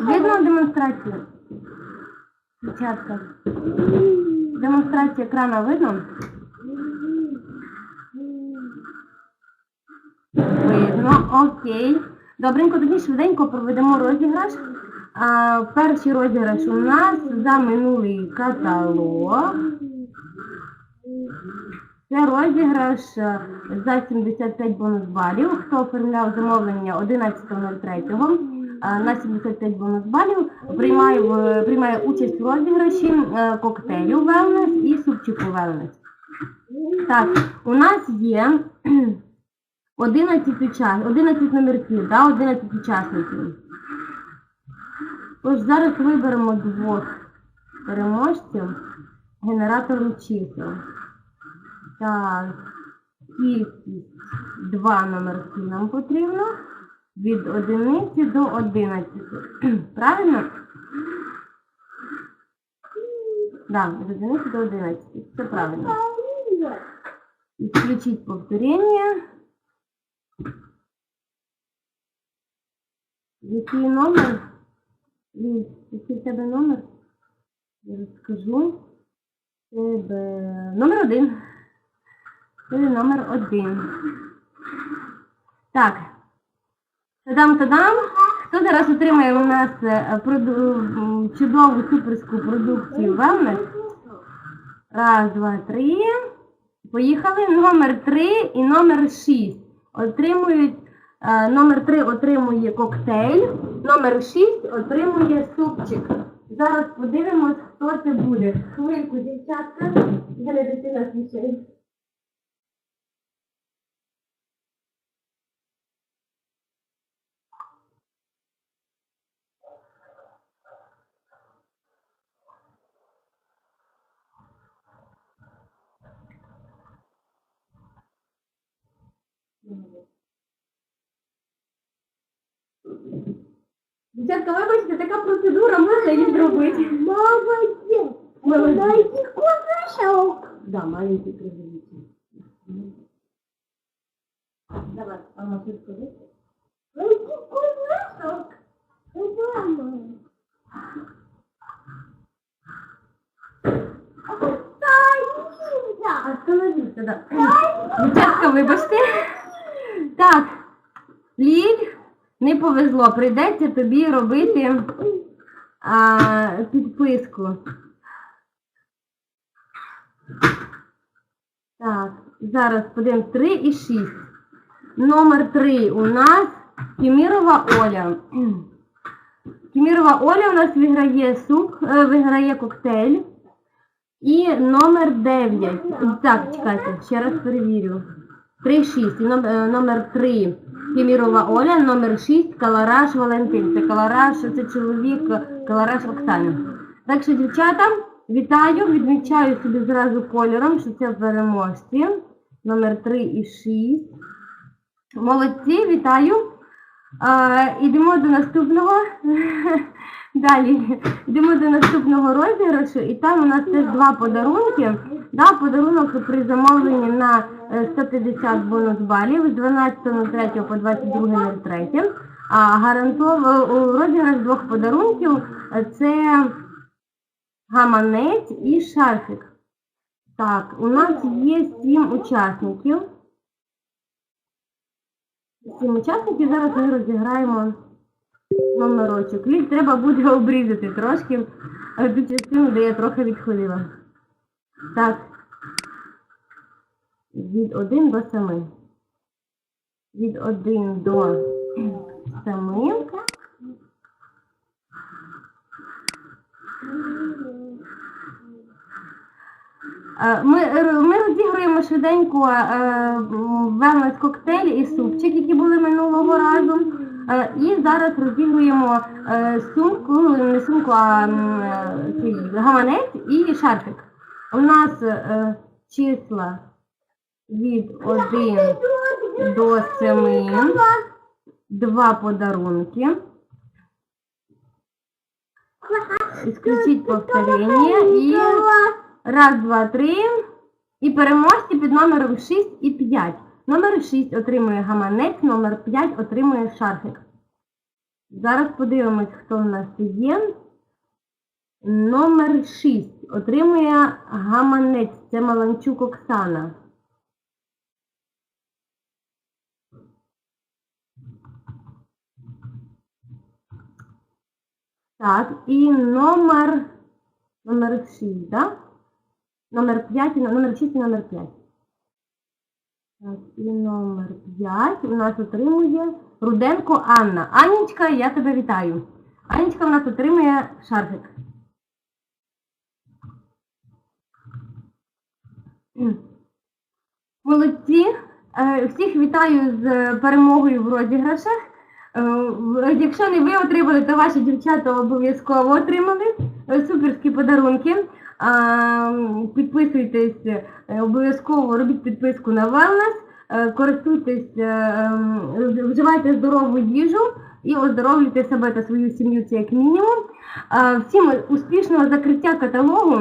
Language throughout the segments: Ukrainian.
Видно демонстрацію? Дівчатка. Демонстрацію екрана видно? Видно, окей. Добренько, тоді швиденько проведемо розіграш. А, перший розіграш у нас за минулий каталог. Це розіграш е, за 75 бонус балів. Хто оформляв замовлення 11.03 е, на 75 бонус балів, приймає, в- приймає участь в розіграші е, коктейлю Wellness і супчику Wellness. Так, у нас є 11 учасників, 11 номерків, да, 11 учасників. Тож зараз виберемо двох переможців генератором чисел. Так, кількість 2 номерки нам потрібно. Від одиниці до 11. Правильно? Так, від одиниці до 11. Це правильно. Исключить повторение. Який номер? Який в тебе номер? Я розкажу. Тебе... Номер один. Це номер один. Так. Тадам-тадам. Хто зараз отримає у нас е, чудову суперську продукцію Wellness? Раз, два, три. Поїхали. Номер 3 і номер 6. Отримують. е, Номер 3 отримує коктейль, номер 6 отримує супчик. Зараз подивимось, хто це буде. Хвильку, дівчатка. Я не дитина Дівчатка, вибачте, така процедура, можна її зробити. Молодец! Молодець. Дайте кусочок. Да, маленький кружевичок. Давай, мама, тут скажи. Дайте кусочок. Мама. Остановіться, да. Дівчатка, вибачте. Так, Ліль, не повезло, прийдеться тобі робити а, підписку. Так, зараз подивимо 3 і 6. Номер 3 у нас Кімірова Оля. Кімірова Оля у нас виграє суп, е, виграє коктейль. І номер 9. Так, чекайте, ще раз перевірю. 3-6. І е, Номер 3 Кемірова Оля, номер 6 Калараш Валентин. Це Калараш, це чоловік Калараш Оксана. Так що, дівчата, вітаю, відмічаю собі зразу кольором, що це переможці. Номер 3 і 6. Молодці, вітаю. Е, ідемо до наступного. Далі йдемо до наступного розіграшу, і там у нас теж два подарунки. Да, подарунок при замовленні на е, 150 бонус балів з 12.03 по 22.03. А гарантово у розіграш двох подарунків е, це гаманець і шарфик. Так, у нас є сім учасників. Сім учасників, зараз ми розіграємо номерочок. Ліль треба буде обрізати трошки ту частину, де я трохи відхилила. Так. Від 1 до 7. Від 1 до 7. Е, Ми, е, ми розігруємо швиденько вельнес коктейль і супчик, які були минулого разу. Е, І зараз розігруємо е, сумку, не сумку, а е, гаманець і шарфик. У нас е, числа від 1 до 7, два подарунки. Исключить повторення і раз, два, три. І переможці під номером 6 і 5. Номер 6 отримує гаманець, номер 5 отримує шарфик. Зараз подивимось, хто в нас є. Номер 6. Отримує гаманець. Це Маланчук Оксана. Так, і номер. Номер 6, да? Номер 5, і номер 6 і номер 5. Так, і номер 5 у нас отримує Руденко Анна. Анічка, я тебе вітаю. Анічка у нас отримує шарфик. Молодці. Е, Всіх вітаю з перемогою в розіграшах. Е, Якщо не ви отримали, то ваші дівчата обов'язково отримали Е, суперські подарунки. Підписуйтесь е, обов'язково, робіть підписку на Wellness, е, користуйтесь, е, ем, вживайте здорову їжу і оздоровлюйте себе та свою сім'ю, це як мінімум. Всім успішного закриття каталогу.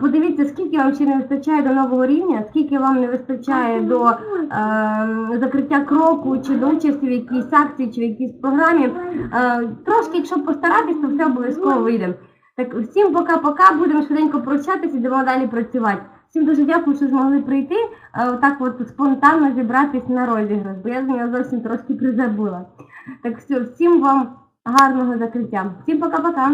Подивіться, скільки вам ще не вистачає до нового рівня, скільки вам не вистачає до е, закриття кроку чи до участі в якійсь акції чи в якійсь програмі. Е, трошки, якщо постаратись, то все обов'язково вийде. Так, всім пока-пока, будемо швиденько прощатися, йдемо далі працювати. Всім дуже дякую, що змогли прийти, так от спонтанно зібратись на розіграш, бо я з нього зовсім трошки призабула. Так все, всім вам гарного закриття. Всім пока-пока.